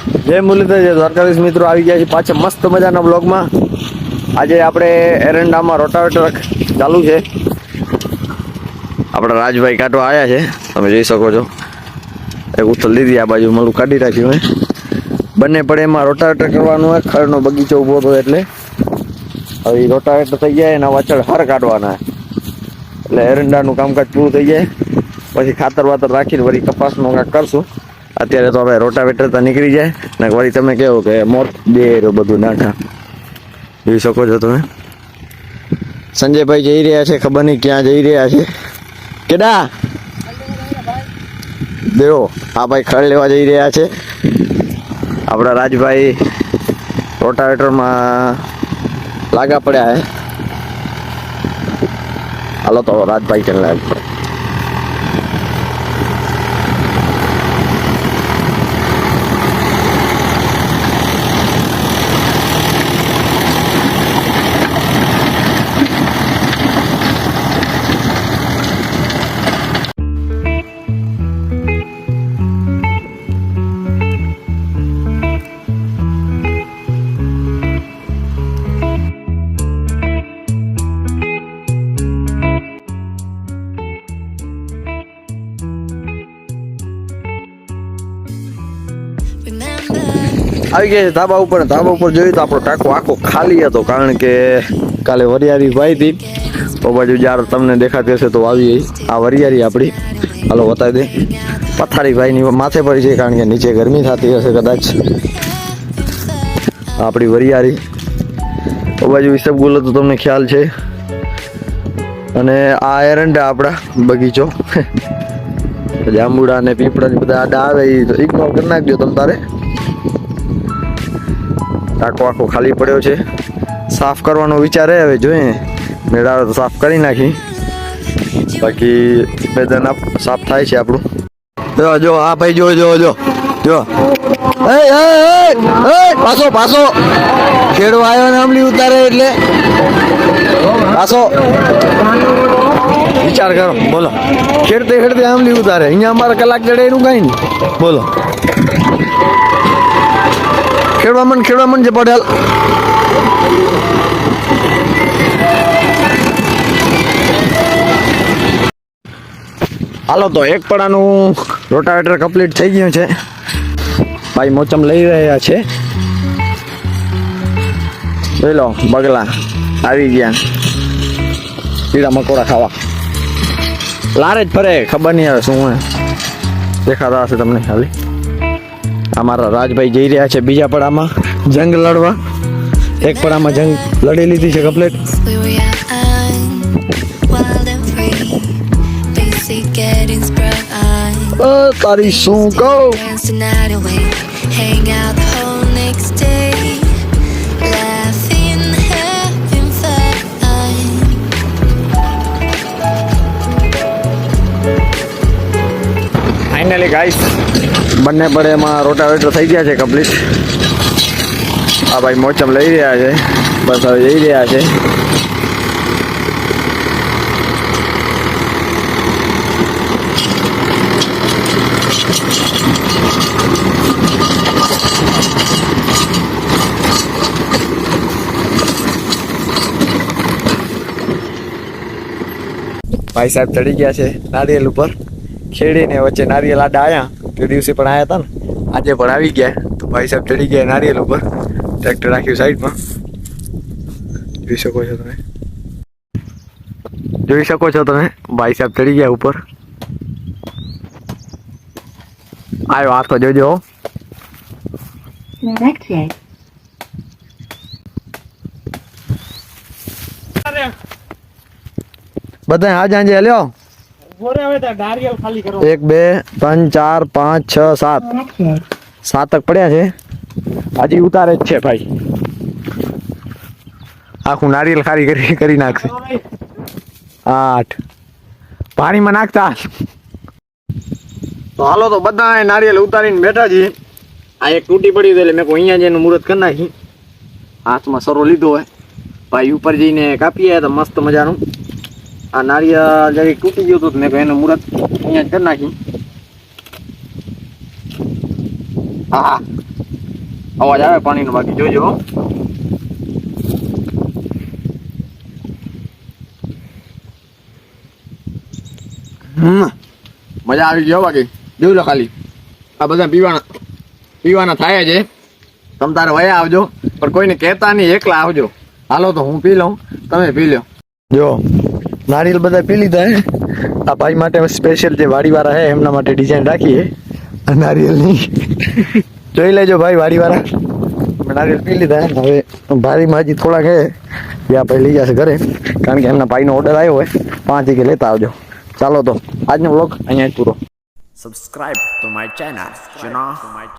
જય મુરલીધર, જય દ્વારકાધીશ મિત્રો. આવી ગયા છે પાછા મસ્ત મજાના બ્લોગમાં આજે આપણે એરંડામાં રોટાવેટર ચાલુ છે. આપણા રાજભાઈ કાઢવા આવ્યા છે. તમે જોઈ શકો છો. એક ઉથલ લીધી આ બાજુ મળું કાઢી રાખ્યું હે બંને પડે એમાં રોટાવેટર કરવાનું હોય ખરનો બગીચો ઊભો હતો એટલે. હવે રોટાવેટર થઈ જાય એના પાછળ હર કાઢવાના. એટલે એરંડાનું કામકાજ પૂરું થઈ જાય. પછી ખાતર વાતર રાખીને વળી કપાસનું કાંઈક કરશું. અત્યારે તો હવે રોટાવેટર તો નીકળી જાય. ને વળી તમે કહો કે મોર બે બધું નાખા જોઈ શકો છો તમે. સંજયભાઈ જઈ રહ્યા છે, ખબર નહીં ક્યાં જઈ રહ્યા છે. કેડા? દેવો આ ભાઈ, ખડ લેવા જઈ રહ્યા છે. આપણા રાજભાઈ રોટાવેટરમાં લાગા પડ્યા હે. હાલો તો રાજભાઈ કે આવી ગયા છે ધાબા ઉપર. ધાબા ઉપર જોયું તો આપણો ટાંકો આખો ખાલી હતો, કારણ કે કાલે વરિયાળી ભાઈ હતી. તો બાજુ જ્યારે તમને દેખાતી હશે તો આવી આ વરિયાળી આપણી. હાલો બતાવી દે. પથારી ભાઈની માથે પડી છે, કારણ કે નીચે ગરમી થતી હશે કદાચ. આપણી વરિયાળી. તો બાજુ ઈસબગુલ તો તમને ખ્યાલ છે. અને આ એરંડા આપણા બગીચો. જાંબુડા અને પીપળા બધા આડા આવે, એ ઇગ્નોર કરી નાખજો તમ તારે. ટાંકો આખો ખાલી પડ્યો છે. સાફ કરવાનો વિચાર હવે, જોઈએ. મેળાવે તો સાફ કરી નાખી. બાકી મેદાન સાફ થાય છે આપણું. જો જો, આ ભાઈ, જો જો જો જો. પાછો પાછો. ખેડો આવ્યો ને આમલી ઉતારે એટલે. પાછો. વિચાર કરો, બોલો. ખેડતે ખેડતે આમલી ઉતારે. અહીંયા અમારે કલાક ચડે એનું કઈ નહીં. બોલો. ખેડવા મન ખેડવા મન છે પટેલ હાલો તો એક પડાનું રોટાવેટર કમ્પ્લીટ થઈ ગયું છે. ભાઈ મોચમ લઈ રહ્યા છે. લો બગલા, આવી ગયા. કીડા મકોડા ખાવા. લારે જ ફરે, ખબર નહીં આવે શું દેખાતા હશે તમને ખાલી. અમારા રાજભાઈ જઈ રહ્યા છે બીજા પડામાં જંગ લડવા એક પડામાં જંગ લડી લીધી છે કમ્પ્લીટ. તારી શું કહું. ફાઇનલી ગાઈસ બંને પડે એમાં રોટાવેટર થઈ ગયા છે કમ્પ્લીટ આ ભાઈ મોચમ લઈ રહ્યા છે. બસ હવે જઈ રહ્યા છે. ભાઈ સાહેબ ચડી ગયા છે નારિયેલ ઉપર. ખેડીને વચ્ચે નારિયેલ આડા આયા. તે દિવસે પણ આવ્યા હતા ને. આજે પણ આવી ગયા. તો ભાઈ સાહેબ ચડી ગયા નારિયેલ ઉપર. ટ્રેક્ટર રાખ્યું સાઈડમાં જોઈ શકો છો તમે. જોઈ શકો છો તમે. ભાઈ સાહેબ ચડી ગયા ઉપર. આવ્યો હાથો જોજો હો. Connected. બધા આજે આજે લ્યો એક, બે, ત્રણ, ચાર, પાંચ, છ, સાત. સાતક પડ્યા છે. હજી ઉતારે જ છે ભાઈ. આખું નારિયેલ ખારી કરી કરી નાખશે. આઠ. પાણીમાં નાખતા. તો હાલો તો બધા નારિયેલ ઉતારીને બેઠા છીએ. આ એક તૂટી પડી એટલે મેં કોઈ અહીંયા જઈને મુહૂર્ત કરી નાખી. હાથમાં સરો લીધો હોય. ભાઈ ઉપર જઈને કાપી આવ્યા તો મસ્ત મજાનું. આ નારિયેળ જરીક તૂટી ગયું હતું મેં એનું મુહૂર્ત અહીંયા કરી નાખ્યું હા અવાજ આવે પાણીનો બાકી, જોજો. મજા આવી ગયો બાકી. જોયું લો ખાલી. આ બધા પીવાના પીવાના થાય છે. તમ તારે વયા આવજો. પણ કોઈને કહેતા નહીં, એકલા આવજો. હાલો તો હું પી લઉં. તમે પી લો જો. નારિયેલ બધા પી લીધા હે આ ભાઈ માટે સ્પેશિયલ જે વાડીવાળા હે, એમના માટે ડિઝાઇન રાખી હે આ નારિયેલની જોઈ લેજો ભાઈ વાડીવાળા. અમે નારિયેલ પી લીધા હે હવે ભારીમાં હજી થોડાક હે. જે આપણે લઈ જશે ઘરે. કારણ કે એમના ભાઈનો ઓર્ડર આવ્યો હોય. પાંચ વાગે લેતા આવજો. ચાલો તો, આજનો વ્લોગ અહીંયા જ પૂરો. Subscribe to my channel you know